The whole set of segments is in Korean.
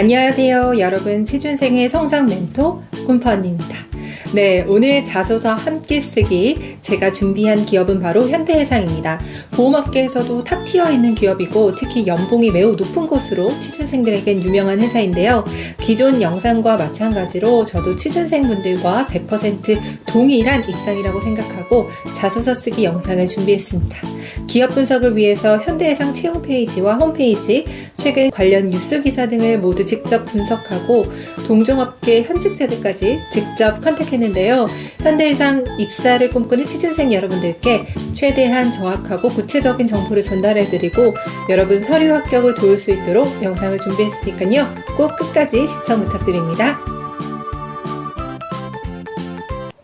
안녕하세요. 여러분, 취준생의 성장 멘토 꿈퍼 언니입니다. 네, 오늘 자소서 함께 쓰기 제가 준비한 기업은 바로 현대해상입니다. 보험업계에서도 탑티어 있는 기업이고 특히 연봉이 매우 높은 곳으로 취준생들에겐 유명한 회사인데요. 기존 영상과 마찬가지로 저도 취준생분들과 100% 동일한 입장이라고 생각하고 자소서 쓰기 영상을 준비했습니다. 기업 분석을 위해서 현대해상 채용 페이지와 홈페이지, 최근 관련 뉴스 기사 등을 모두 직접 분석하고 동종업계 현직자들까지 직접 컨택 했는데요. 현대해상 입사를 꿈꾸는 취준생 여러분들께 최대한 정확하고 구체적인 정보를 전달해드리고 여러분 서류 합격을 도울 수 있도록 영상을 준비했으니까요. 꼭 끝까지 시청 부탁드립니다.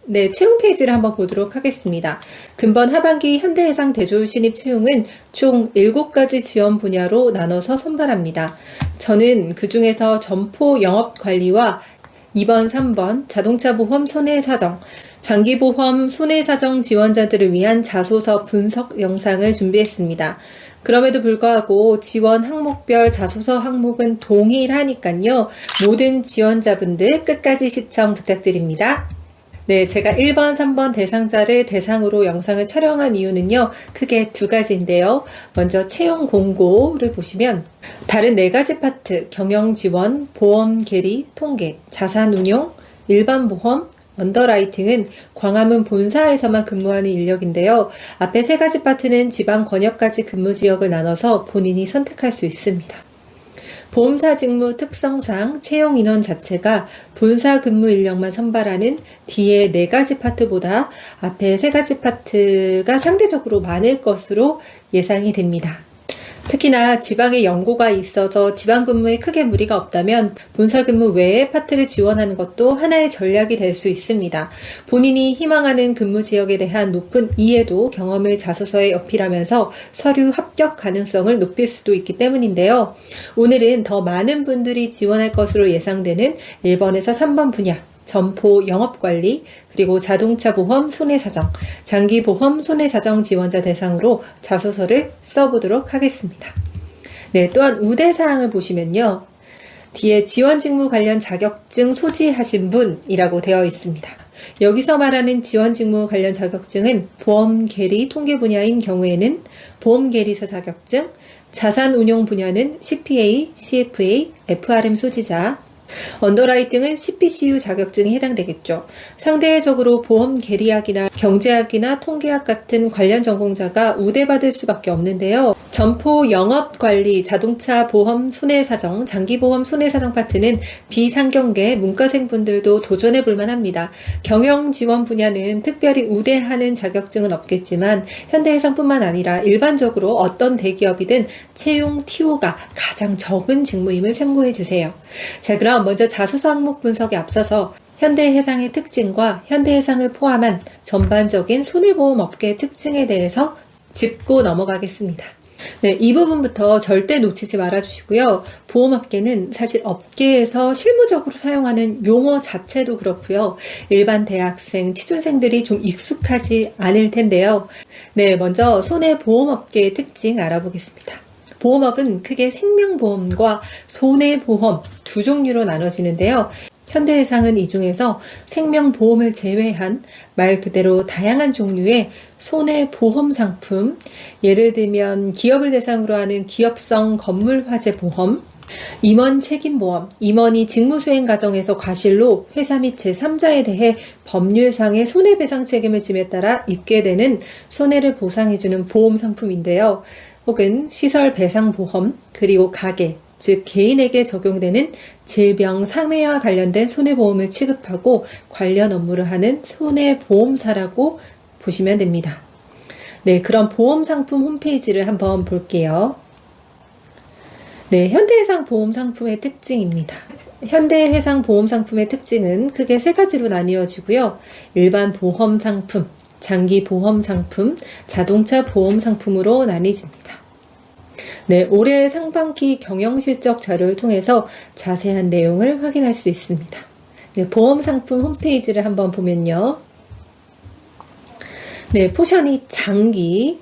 네, 채용 페이지를 한번 보도록 하겠습니다. 금번 하반기 현대해상 대졸 신입 채용은 총 7가지 지원 분야로 나눠서 선발합니다. 저는 그 중에서 점포 영업 관리와 2번, 3번 자동차 보험 손해 사정, 장기 보험 손해 사정 지원자들을 위한 자소서 분석 영상을 준비했습니다. 그럼에도 불구하고 지원 항목별 자소서 항목은 동일하니까요. 모든 지원자분들 끝까지 시청 부탁드립니다. 네, 제가 1번, 3번 대상자를 대상으로 영상을 촬영한 이유는요, 크게 두 가지인데요. 먼저 채용 공고를 보시면, 다른 네 가지 파트, 경영 지원, 보험 계리, 통계, 자산 운용, 일반 보험, 언더라이팅은 광화문 본사에서만 근무하는 인력인데요. 앞에 세 가지 파트는 지방 권역까지 근무 지역을 나눠서 본인이 선택할 수 있습니다. 보험사 직무 특성상 채용 인원 자체가 본사 근무 인력만 선발하는 뒤에 네 가지 파트보다 앞에 세 가지 파트가 상대적으로 많을 것으로 예상이 됩니다. 특히나 지방에 연고가 있어서 지방 근무에 크게 무리가 없다면 본사 근무 외에 파트를 지원하는 것도 하나의 전략이 될 수 있습니다. 본인이 희망하는 근무 지역에 대한 높은 이해도 경험을 자소서에 어필하면서 서류 합격 가능성을 높일 수도 있기 때문인데요. 오늘은 더 많은 분들이 지원할 것으로 예상되는 1번에서 3번 분야 점포 영업관리, 그리고 자동차 보험 손해사정, 장기보험 손해사정 지원자 대상으로 자소서를 써보도록 하겠습니다. 네, 또한 우대사항을 보시면요. 뒤에 지원 직무 관련 자격증 소지하신 분이라고 되어 있습니다. 여기서 말하는 지원 직무 관련 자격증은 보험 계리 통계 분야인 경우에는 보험 계리사 자격증, 자산 운용 분야는 CPA, CFA, FRM 소지자, 언더라이팅은 CPCU 자격증이 해당되겠죠. 상대적으로 보험 계리학이나 경제학이나 통계학 같은 관련 전공자가 우대받을 수밖에 없는데요. 점포 영업 관리, 자동차 보험 손해사정, 장기보험 손해사정 파트는 비상경계 문과생분들도 도전해 볼 만 합니다. 경영 지원 분야는 특별히 우대하는 자격증은 없겠지만 현대해상뿐만 아니라 일반적으로 어떤 대기업이든 채용 TO가 가장 적은 직무임을 참고해 주세요. 자, 그럼 먼저 자소서 항목 분석에 앞서서 현대해상의 특징과 현대해상을 포함한 전반적인 손해보험 업계의 특징에 대해서 짚고 넘어가겠습니다. 네, 이 부분부터 절대 놓치지 말아 주시고요. 보험업계는 사실 업계에서 실무적으로 사용하는 용어 자체도 그렇고요. 일반 대학생, 취준생들이 좀 익숙하지 않을 텐데요. 네, 먼저 손해보험업계의 특징 알아보겠습니다. 보험업은 크게 생명보험과 손해보험 두 종류로 나눠지는데요. 현대해상은 이 중에서 생명보험을 제외한 말 그대로 다양한 종류의 손해보험 상품, 예를 들면 기업을 대상으로 하는 기업성 건물화재 보험, 임원 책임보험, 임원이 직무수행 과정에서 과실로 회사 및 제3자에 대해 법률상의 손해배상 책임을 짐에 따라 입게 되는 손해를 보상해주는 보험 상품인데요. 혹은 시설 배상 보험, 그리고 가계, 즉 개인에게 적용되는 질병 상해와 관련된 손해보험을 취급하고 관련 업무를 하는 손해보험사라고 보시면 됩니다. 네, 그럼 보험 상품 홈페이지를 한번 볼게요. 네, 현대해상 보험 상품의 특징입니다. 현대해상 보험 상품의 특징은 크게 세 가지로 나뉘어지고요. 일반 보험 상품, 장기 보험 상품, 자동차 보험 상품으로 나뉘집니다. 네, 올해 상반기 경영 실적 자료를 통해서 자세한 내용을 확인할 수 있습니다. 네, 보험 상품 홈페이지를 한번 보면요. 네, 포션이 장기,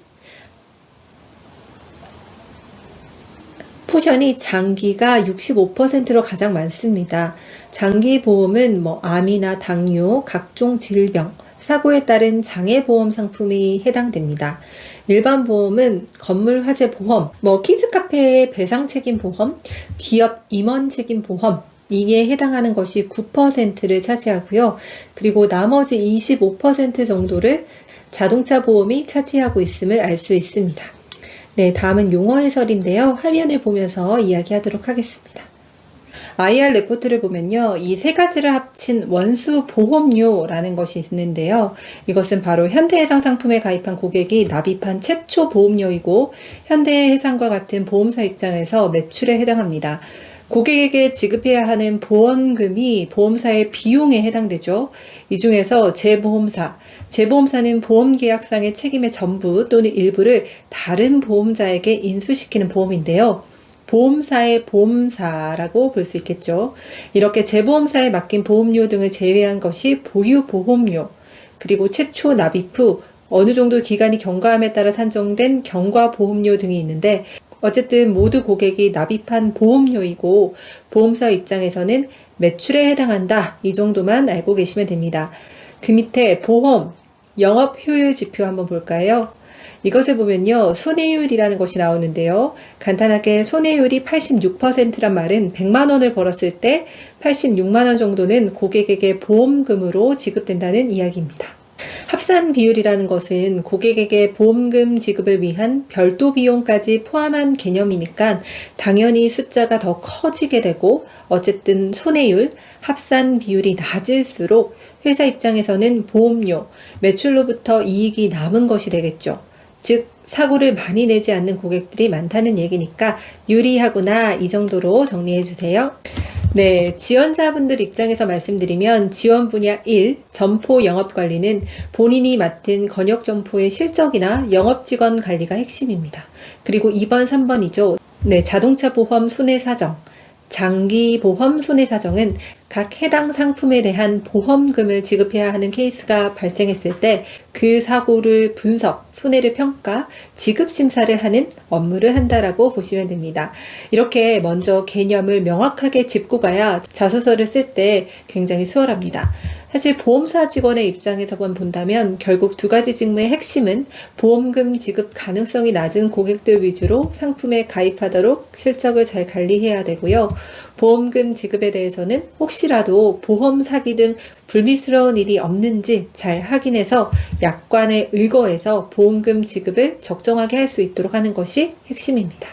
포션이 장기가 65%로 가장 많습니다. 장기 보험은 뭐 암이나 당뇨, 각종 질병, 사고에 따른 장애 보험 상품이 해당됩니다. 일반 보험은 건물 화재 보험, 뭐 키즈 카페의 배상 책임 보험, 기업 임원 책임 보험 이에 해당하는 것이 9%를 차지하고요. 그리고 나머지 25% 정도를 자동차 보험이 차지하고 있음을 알 수 있습니다. 네, 다음은 용어 해설인데요. 화면을 보면서 이야기하도록 하겠습니다. IR 레포트를 보면요. 이 세 가지를 합친 원수 보험료라는 것이 있는데요. 이것은 바로 현대해상 상품에 가입한 고객이 납입한 최초 보험료이고 현대해상과 같은 보험사 입장에서 매출에 해당합니다. 고객에게 지급해야 하는 보험금이 보험사의 비용에 해당되죠. 이 중에서 재보험사, 재보험사는 보험계약상의 책임의 전부 또는 일부를 다른 보험자에게 인수시키는 보험인데요. 보험사의 보험사라고 볼 수 있겠죠. 이렇게 재보험사에 맡긴 보험료 등을 제외한 것이 보유보험료, 그리고 최초 납입 후 어느 정도 기간이 경과함에 따라 산정된 경과보험료 등이 있는데 어쨌든 모두 고객이 납입한 보험료이고 보험사 입장에서는 매출에 해당한다. 이 정도만 알고 계시면 됩니다. 그 밑에 보험, 영업 효율 지표 한번 볼까요? 이것을 보면요. 손해율이라는 것이 나오는데요. 간단하게 손해율이 86%란 말은 100만 원을 벌었을 때 86만 원 정도는 고객에게 보험금으로 지급된다는 이야기입니다. 합산 비율이라는 것은 고객에게 보험금 지급을 위한 별도 비용까지 포함한 개념이니까 당연히 숫자가 더 커지게 되고 어쨌든 손해율, 합산 비율이 낮을수록 회사 입장에서는 보험료, 매출로부터 이익이 남은 것이 되겠죠. 즉, 사고를 많이 내지 않는 고객들이 많다는 얘기니까 유리하구나 이 정도로 정리해 주세요. 네, 지원자분들 입장에서 말씀드리면 지원 분야 1, 점포 영업 관리는 본인이 맡은 건역 점포의 실적이나 영업 직원 관리가 핵심입니다. 그리고 2번, 3번이죠. 네, 자동차 보험 손해 사정. 장기 보험 손해 사정은 각 해당 상품에 대한 보험금을 지급해야 하는 케이스가 발생했을 때 그 사고를 분석, 손해를 평가, 지급 심사를 하는 업무를 한다라고 보시면 됩니다. 이렇게 먼저 개념을 명확하게 짚고 가야 자소서를 쓸 때 굉장히 수월합니다. 사실 보험사 직원의 입장에서만 본다면 결국 두 가지 직무의 핵심은 보험금 지급 가능성이 낮은 고객들 위주로 상품에 가입하도록 실적을 잘 관리해야 되고요. 보험금 지급에 대해서는 혹시라도 보험 사기 등 불미스러운 일이 없는지 잘 확인해서 약관에 의거해서 보험금 지급을 적정하게 할 수 있도록 하는 것이 핵심입니다.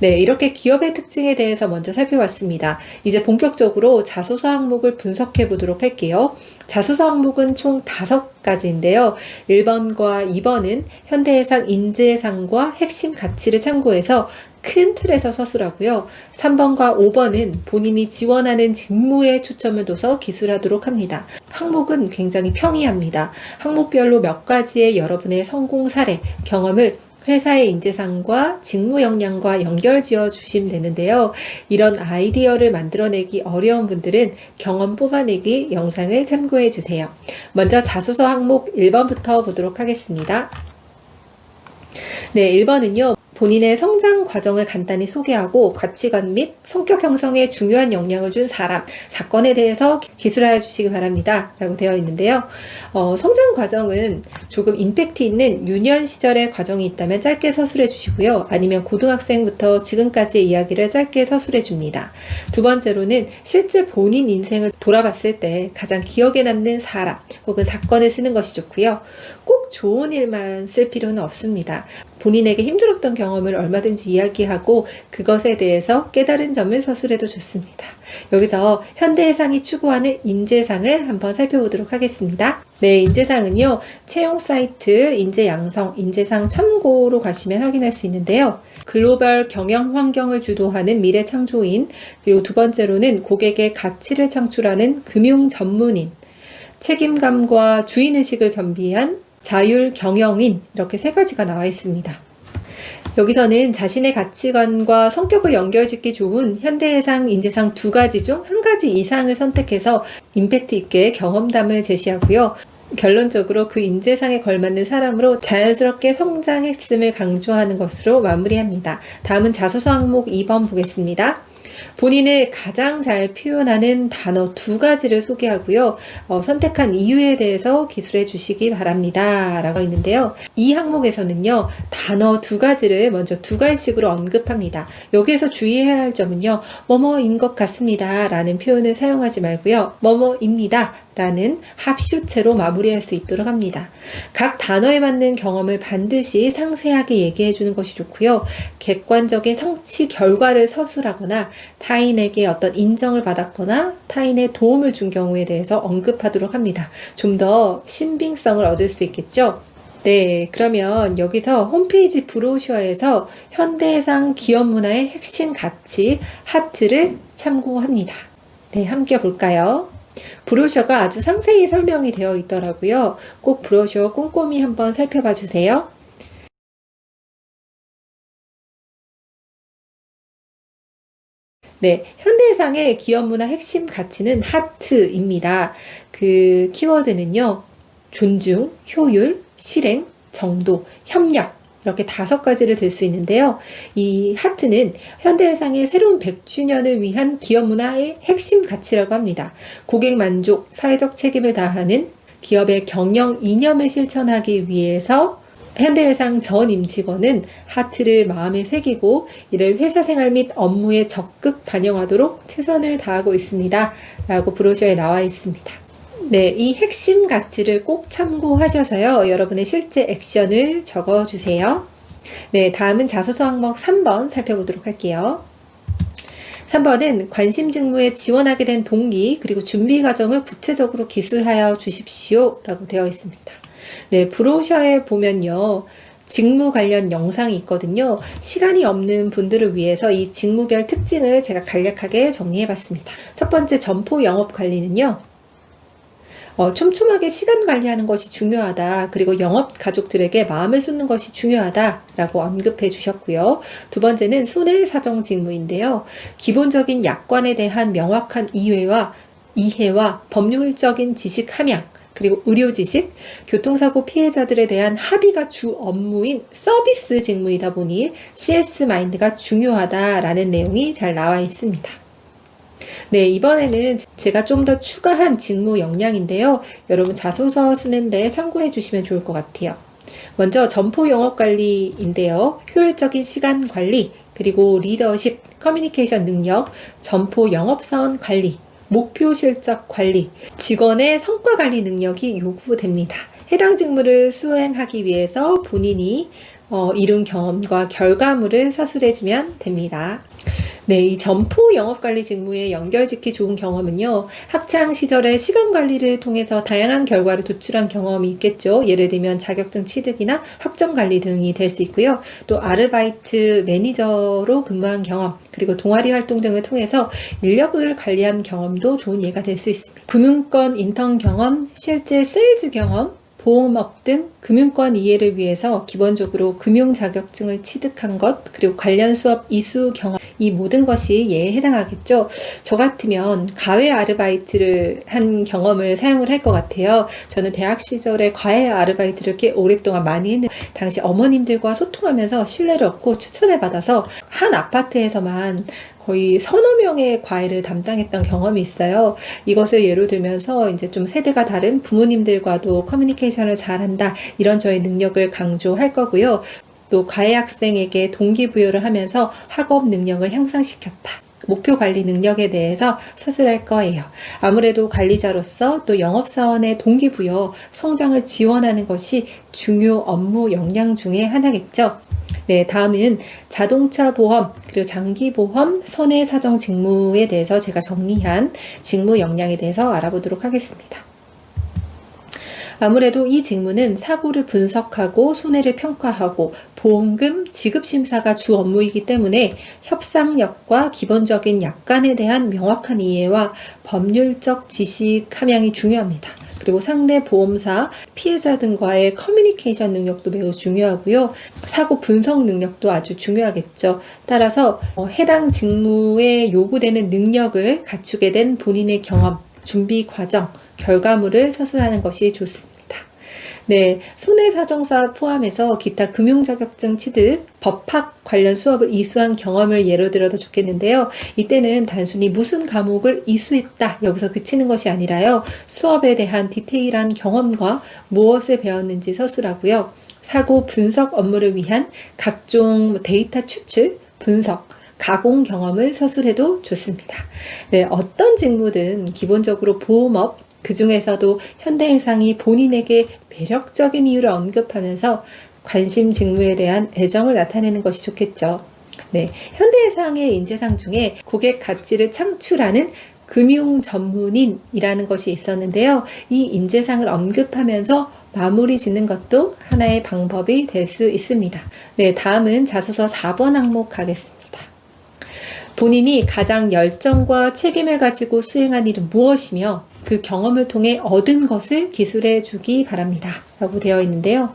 네, 이렇게 기업의 특징에 대해서 먼저 살펴봤습니다. 이제 본격적으로 자소서 항목을 분석해 보도록 할게요. 자소서 항목은 총 다섯 가지인데요. 1번과 2번은 현대해상 인재상과 핵심 가치를 참고해서 큰 틀에서 서술하고요. 3번과 5번은 본인이 지원하는 직무에 초점을 둬서 기술하도록 합니다. 항목은 굉장히 평이합니다. 항목별로 몇 가지의 여러분의 성공 사례, 경험을 회사의 인재상과 직무 역량과 연결 지어 주시면 되는데요. 이런 아이디어를 만들어내기 어려운 분들은 경험 뽑아내기 영상을 참고해 주세요. 먼저 자소서 항목 1번부터 보도록 하겠습니다. 네, 1번은요. 본인의 성장 과정을 간단히 소개하고 가치관 및 성격 형성에 중요한 영향을 준 사람, 사건에 대해서 기술하여 주시기 바랍니다. 라고 되어 있는데요. 어, 성장 과정은 조금 임팩트 있는 유년 시절의 과정이 있다면 짧게 서술해 주시고요. 아니면 고등학생부터 지금까지의 이야기를 짧게 서술해 줍니다. 두 번째로는 실제 본인 인생을 돌아봤을 때 가장 기억에 남는 사람 혹은 사건을 쓰는 것이 좋고요. 꼭 좋은 일만 쓸 필요는 없습니다. 본인에게 힘들었던 경험을 얼마든지 이야기하고 그것에 대해서 깨달은 점을 서술해도 좋습니다. 여기서 현대해상이 추구하는 인재상을 한번 살펴보도록 하겠습니다. 네, 인재상은요, 채용 사이트, 인재 양성, 인재상 참고로 가시면 확인할 수 있는데요. 글로벌 경영 환경을 주도하는 미래 창조인, 그리고 두 번째로는 고객의 가치를 창출하는 금융 전문인, 책임감과 주인의식을 겸비한 자율 경영인 이렇게 세 가지가 나와 있습니다. 여기서는 자신의 가치관과 성격을 연결짓기 좋은 현대해상, 인재상 두 가지 중 한 가지 이상을 선택해서 임팩트 있게 경험담을 제시하고요. 결론적으로 그 인재상에 걸맞는 사람으로 자연스럽게 성장했음을 강조하는 것으로 마무리합니다. 다음은 자소서 항목 2번 보겠습니다. 본인을 가장 잘 표현하는 단어 두 가지를 소개하고요. 어, 선택한 이유에 대해서 기술해 주시기 바랍니다. 라고 있는데요. 이 항목에서는요, 단어 두 가지를 먼저 두 가지씩으로 언급합니다. 여기에서 주의해야 할 점은요, 뭐뭐인 것 같습니다. 라는 표현을 사용하지 말고요, 뭐뭐입니다. 라는 합슈체로 마무리할 수 있도록 합니다. 각 단어에 맞는 경험을 반드시 상세하게 얘기해 주는 것이 좋고요. 객관적인 성취 결과를 서술하거나 타인에게 어떤 인정을 받았거나 타인의 도움을 준 경우에 대해서 언급하도록 합니다. 좀 더 신빙성을 얻을 수 있겠죠? 네, 그러면 여기서 홈페이지 브로셔에서 현대상 기업 문화의 핵심 가치 하트를 참고합니다. 네, 함께 볼까요? 브로셔가 아주 상세히 설명이 되어 있더라고요. 꼭 브로셔 꼼꼼히 한번 살펴봐 주세요. 네, 현대상의 기업 문화 핵심 가치는 하트입니다. 그 키워드는요, 존중, 효율, 실행, 정도, 협력, 이렇게 다섯 가지를 들 수 있는데요. 이 하트는 현대해상의 새로운 100주년을 위한 기업 문화의 핵심 가치라고 합니다. 고객 만족, 사회적 책임을 다하는 기업의 경영 이념을 실천하기 위해서 현대해상 전 임직원은 하트를 마음에 새기고 이를 회사 생활 및 업무에 적극 반영하도록 최선을 다하고 있습니다. 라고 브로셔에 나와 있습니다. 네, 이 핵심 가치를 꼭 참고하셔서요. 여러분의 실제 액션을 적어 주세요. 네, 다음은 자소서 항목 3번 살펴보도록 할게요. 3번은 관심 직무에 지원하게 된 동기 그리고 준비 과정을 구체적으로 기술하여 주십시오 라고 되어 있습니다. 네, 브로셔에 보면요. 직무 관련 영상이 있거든요. 시간이 없는 분들을 위해서 이 직무별 특징을 제가 간략하게 정리해 봤습니다. 첫 번째 점포 영업 관리는요. 어, 촘촘하게 시간 관리하는 것이 중요하다. 그리고 영업 가족들에게 마음을 쏟는 것이 중요하다라고 언급해 주셨고요. 두 번째는 손해 사정 직무인데요. 기본적인 약관에 대한 명확한 이해와 이해와 법률적인 지식 함양, 그리고 의료 지식, 교통사고 피해자들에 대한 합의가 주 업무인 서비스 직무이다 보니 CS 마인드가 중요하다라는 내용이 잘 나와 있습니다. 네, 이번에는 제가 좀 더 추가한 직무 역량인데요. 여러분 자소서 쓰는데 참고해 주시면 좋을 것 같아요. 먼저 점포 영업 관리인데요. 효율적인 시간 관리, 그리고 리더십, 커뮤니케이션 능력, 점포 영업사원 관리, 목표 실적 관리, 직원의 성과 관리 능력이 요구됩니다. 해당 직무를 수행하기 위해서 본인이 어, 이룬 경험과 결과물을 서술해주면 됩니다. 네, 이 점포 영업관리 직무에 연결짓기 좋은 경험은요, 학창 시절에 시간 관리를 통해서 다양한 결과를 도출한 경험이 있겠죠. 예를 들면 자격증 취득이나 학점 관리 등이 될 수 있고요. 또 아르바이트 매니저로 근무한 경험, 그리고 동아리 활동 등을 통해서 인력을 관리한 경험도 좋은 예가 될 수 있습니다. 금융권 인턴 경험, 실제 세일즈 경험, 보험업 등 금융권 이해를 위해서 기본적으로 금융 자격증을 취득한 것, 그리고 관련 수업 이수 경험, 이 모든 것이 예에 해당하겠죠. 저 같으면 가외 아르바이트를 한 경험을 사용을 할 것 같아요. 저는 대학 시절에 과외 아르바이트를 꽤 오랫동안 많이 했는데, 당시 어머님들과 소통하면서 신뢰를 얻고 추천을 받아서 한 아파트에서만 거의 서너 명의 과외를 담당했던 경험이 있어요. 이것을 예로 들면서 이제 좀 세대가 다른 부모님들과도 커뮤니케이션을 잘한다. 이런 저의 능력을 강조할 거고요. 또 과외 학생에게 동기부여를 하면서 학업 능력을 향상시켰다. 목표 관리 능력에 대해서 서술할 거예요. 아무래도 관리자로서 또 영업사원의 동기부여, 성장을 지원하는 것이 중요 업무 역량 중에 하나겠죠. 네, 다음은 자동차 보험, 그리고 장기 보험, 선해 사정 직무에 대해서 제가 정리한 직무 역량에 대해서 알아보도록 하겠습니다. 아무래도 이 직무는 사고를 분석하고 손해를 평가하고 보험금 지급 심사가 주 업무이기 때문에 협상력과 기본적인 약관에 대한 명확한 이해와 법률적 지식 함양이 중요합니다. 그리고 상대 보험사, 피해자 등과의 커뮤니케이션 능력도 매우 중요하고요. 사고 분석 능력도 아주 중요하겠죠. 따라서 어, 해당 직무에 요구되는 능력을 갖추게 된 본인의 경험, 준비 과정, 결과물을 서술하는 것이 좋습니다. 네, 손해사정사 포함해서 기타 금융자격증 취득, 법학 관련 수업을 이수한 경험을 예로 들어도 좋겠는데요. 이때는 단순히 무슨 과목을 이수했다 여기서 그치는 것이 아니라요. 수업에 대한 디테일한 경험과 무엇을 배웠는지 서술하고요. 사고 분석 업무를 위한 각종 뭐 데이터 추출, 분석, 가공 경험을 서술해도 좋습니다. 네, 어떤 직무든 기본적으로 보험업, 그 중에서도 현대해상이 본인에게 매력적인 이유를 언급하면서 관심 직무에 대한 애정을 나타내는 것이 좋겠죠. 네, 현대해상의 인재상 중에 고객 가치를 창출하는 금융 전문인이라는 것이 있었는데요. 이 인재상을 언급하면서 마무리 짓는 것도 하나의 방법이 될 수 있습니다. 네, 다음은 자소서 4번 항목 가겠습니다. 본인이 가장 열정과 책임을 가지고 수행한 일은 무엇이며 그 경험을 통해 얻은 것을 기술해 주기 바랍니다. 라고 되어 있는데요.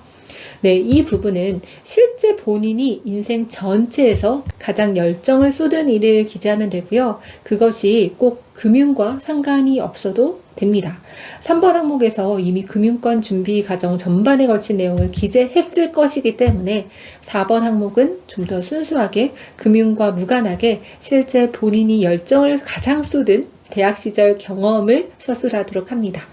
네, 이 부분은 실제 본인이 인생 전체에서 가장 열정을 쏟은 일을 기재하면 되고요. 그것이 꼭 금융과 상관이 없어도 됩니다. 3번 항목에서 이미 금융권 준비 과정 전반에 걸친 내용을 기재했을 것이기 때문에 4번 항목은 좀 더 순수하게 금융과 무관하게 실제 본인이 열정을 가장 쏟은 대학 시절 경험을 서술하도록 합니다.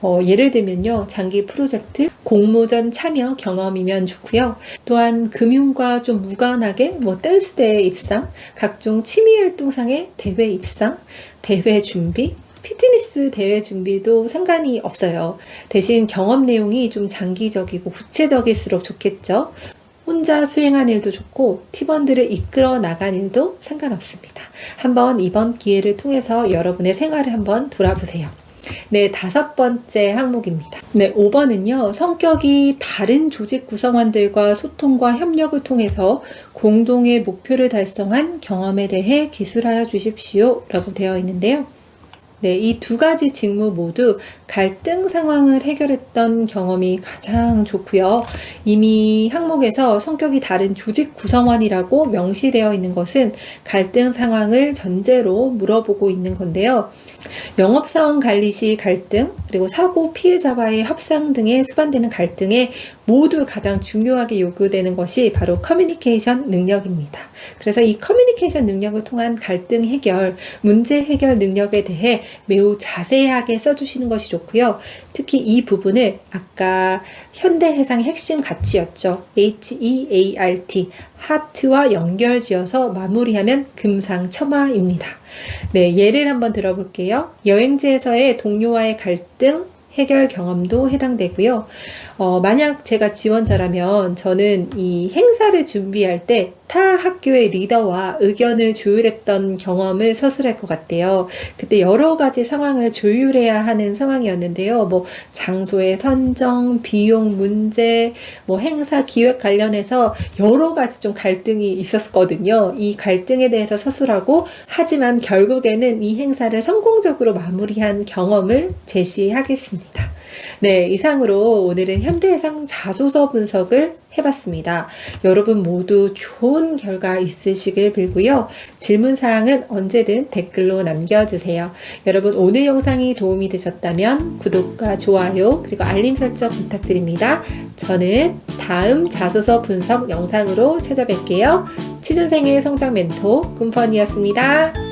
어, 예를 들면요, 장기 프로젝트, 공모전 참여 경험이면 좋고요. 또한 금융과 좀 무관하게 뭐 댄스대회 입상, 각종 취미 활동상의 대회 입상, 대회 준비, 피트니스 대회 준비도 상관이 없어요. 대신 경험 내용이 좀 장기적이고 구체적일수록 좋겠죠. 혼자 수행한 일도 좋고 팀원들을 이끌어 나간 일도 상관없습니다. 한번 이번 기회를 통해서 여러분의 생활을 한번 돌아보세요. 네, 다섯 번째 항목입니다. 네, 5번은요, 성격이 다른 조직 구성원들과 소통과 협력을 통해서 공동의 목표를 달성한 경험에 대해 기술하여 주십시오. 라고 되어 있는데요. 네, 이 두 가지 직무 모두 갈등 상황을 해결했던 경험이 가장 좋고요. 이미 항목에서 성격이 다른 조직 구성원이라고 명시되어 있는 것은 갈등 상황을 전제로 물어보고 있는 건데요. 영업사원 관리 시 갈등, 그리고 사고 피해자와의 협상 등에 수반되는 갈등에 모두 가장 중요하게 요구되는 것이 바로 커뮤니케이션 능력입니다. 그래서 이 커뮤니케이션 능력을 통한 갈등 해결, 문제 해결 능력에 대해 매우 자세하게 써주시는 것이 좋고요. 특히 이 부분을 아까 현대해상의 핵심 가치였죠. H-E-A-R-T, 하트와 연결 지어서 마무리하면 금상첨화입니다. 네, 예를 한번 들어볼게요. 여행지에서의 동료와의 갈등, 해결 경험도 해당되고요. 어, 만약 제가 지원자라면 저는 이 행사를 준비할 때 타 학교의 리더와 의견을 조율했던 경험을 서술할 것 같아요. 그때 여러 가지 상황을 조율해야 하는 상황이었는데요. 뭐 장소의 선정, 비용 문제, 뭐 행사 기획 관련해서 여러 가지 좀 갈등이 있었거든요. 이 갈등에 대해서 서술하고 하지만 결국에는 이 행사를 성공적으로 마무리한 경험을 제시하겠습니다. 네, 이상으로 오늘은 현대해상 자소서 분석을 해봤습니다. 여러분 모두 좋은 결과 있으시길 빌고요. 질문사항은 언제든 댓글로 남겨주세요. 여러분 오늘 영상이 도움이 되셨다면 구독과 좋아요 그리고 알림 설정 부탁드립니다. 저는 다음 자소서 분석 영상으로 찾아뵐게요. 취준생의 성장 멘토 꿈펀이었습니다.